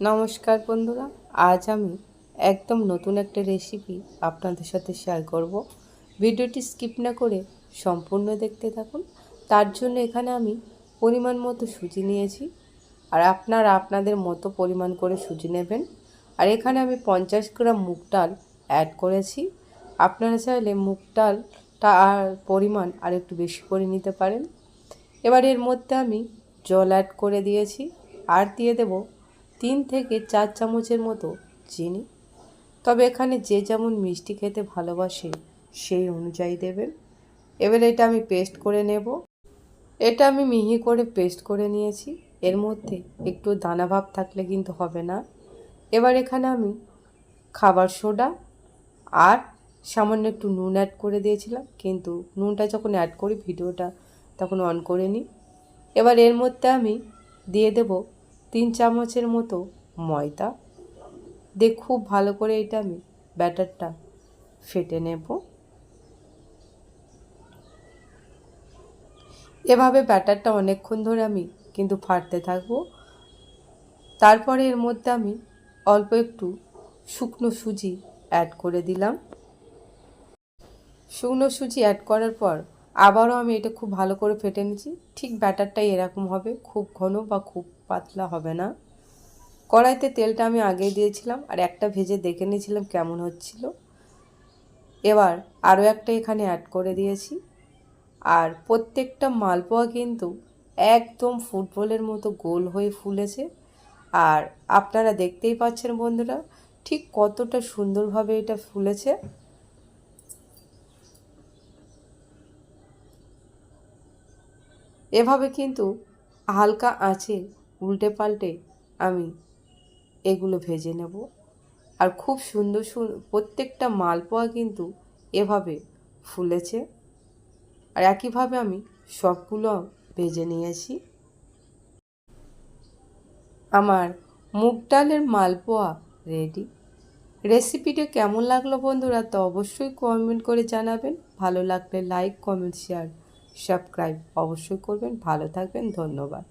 নমস্কার বন্ধুরা, আজ আমি একদম নতুন একটা রেসিপি আপনাদের সাথে শেয়ার করব। ভিডিওটি স্কিপ না করে সম্পূর্ণ দেখতে থাকুন। তার জন্য এখানে আমি পরিমাণ মতো সুজি নিয়েছি। আর আপনারা আপনাদের মতো পরিমাণ করে সুজি নেবেন। আর এখানে আমি পঞ্চাশ গ্রাম মুগ ডাল অ্যাড করেছি। আপনারা চাইলে মুগ ডালটা আর পরিমাণ আর একটু বেশি করে নিতে পারেন। এবার এর মধ্যে আমি জল অ্যাড করে দিয়েছি। আর দিয়ে দেব তিন থেকে চার চামচের মতো চিনি। তবে এখানে যে যেমন মিষ্টি খেতে ভালোবাসে, সেই অনুযায়ী দেবেন। এবার এটা আমি পেস্ট করে নেব। এটা আমি মিহি করে পেস্ট করে নিয়েছি। এর মধ্যে একটু দানা ভাব থাকলে কিন্তু হবে না। এবার এখানে আমি খাবার সোডা আর সামান্য একটু নুন অ্যাড করে দিয়েছিলাম। কিন্তু নুনটা যখন অ্যাড করি, ভিডিওটা তখন অন করে নিই। এবার এর মধ্যে আমি দিয়ে দেব তিন চামচের মতো ময়দা। দিয়ে খুব ভালো করে এটা আমি ব্যাটারটা ফেটে নেব। এভাবে ব্যাটারটা অনেকক্ষণ ধরে আমি কিন্তু ফাটতে থাকব। তারপরে এর মধ্যে আমি অল্প একটু শুকনো সুজি অ্যাড করে দিলাম। শুকনো সুজি অ্যাড করার পর আবারও আমি এটা খুব ভালো করে ফেটে নিচ্ছি ঠিক ব্যাটারটাই এরকম হবে, খুব ঘন বা খুব পাতলা হবে না। কড়াইতে তেলটা আমি আগেই দিয়েছিলাম আর একটা ভেজে দেখে নিয়েছিলাম কেমন হচ্ছিল। এবার আরও একটা এখানে অ্যাড করে দিয়েছি। আর প্রত্যেকটা মালপোয়া কিন্তু একদম ফুটবলের মতো গোল হয়ে ফুলেছে। আর আপনারা দেখতেই পাচ্ছেন বন্ধুরা, ঠিক কতটা সুন্দরভাবে এটা ফুলেছে। এভাবে কিন্তু হালকা আঁচে উল্টে পাল্টে আমি এগুলো ভেজে নেব। আর খুব সুন্দর প্রত্যেকটা মালপোয়া কিন্তু এভাবে ফুলেছে। আর একইভাবে আমি সবগুলো ভেজে নিয়েছি। আমার মুগ ডালের মালপোয়া রেডি। রেসিপিটা কেমন লাগল বন্ধুরা তো অবশ্যই কমেন্ট করে জানাবেন। ভালো লাগলে লাইক, কমেন্ট, শেয়ার সাবস্ক্রাইব অবশ্যই করবেন। ভালো থাকবেন। ধন্যবাদ।